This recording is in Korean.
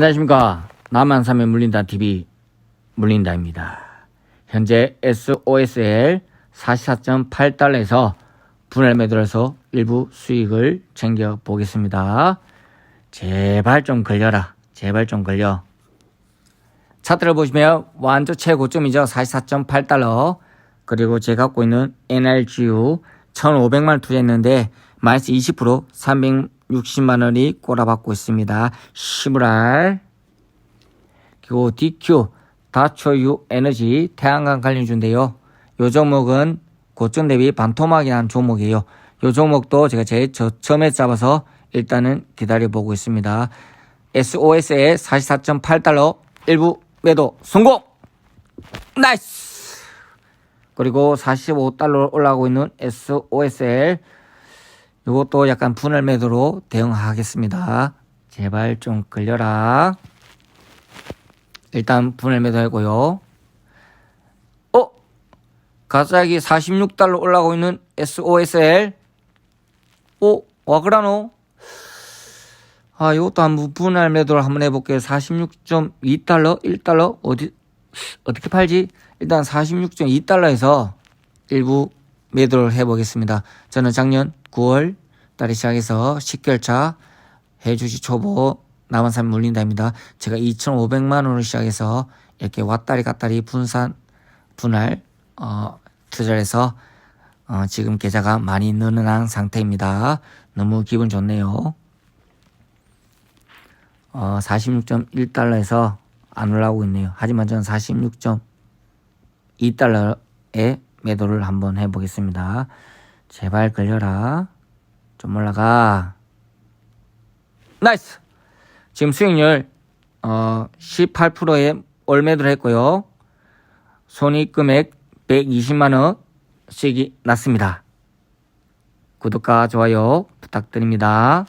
안녕하십니까. 사면 물린다 TV 물린다입니다. 현재 SOSL 44.8달러에서 분할 매도해서 일부 수익을 챙겨 보겠습니다. 제발 좀 걸려라. 제발 좀 걸려. 차트를 보시면 완전 최고점이죠. 44.8달러. 그리고 제가 갖고 있는 NRGU 1,500만 투자했는데 마이너스 20% 360만 원이 꼬라박고 있습니다. 시브랄 그리고 DQ 다초유 에너지 태양광 관련주인데요. 요 종목은 고점 대비 반토막이 난 종목이에요. 요 종목도 제가 제일 저점에 잡아서 일단은 기다려보고 있습니다. SOS의 44.8달러 일부 매도 성공! 나이스! 그리고 45달러 올라가고 있는 SOSL 이것도 약간 분할 매도로 대응하겠습니다. 제발 좀 걸려라. 일단 분할 매도하고요. 어? 갑자기 46달러 올라가고 있는 SOSL 어? 와그라노? 아, 이것도 한번 분할 매도를 한번 해볼게요. 46.2달러? 1달러? 어디, 어떻게 팔지? 일단 46.2달러에서 일부 매도를 해보겠습니다. 저는 작년 9월 달에 시작해서 10개월차 해주시 초보 남은 삶 물린다입니다. 제가 2,500만 원을 시작해서 이렇게 왔다리 갔다리 분산 분할 어, 투자를 해서 어, 지금 계좌가 많이 늘어난 상태입니다. 너무 기분 좋네요. 어, 46.1달러에서 안 올라오고 있네요. 하지만 저는 46.2달러에 매도를 한번 해보겠습니다. 제발 걸려라. 좀 올라가. 나이스! 지금 수익률 어, 18%에 올매도를 했고요. 손익 금액 120만 원 수익이 났습니다. 구독과 좋아요 부탁드립니다.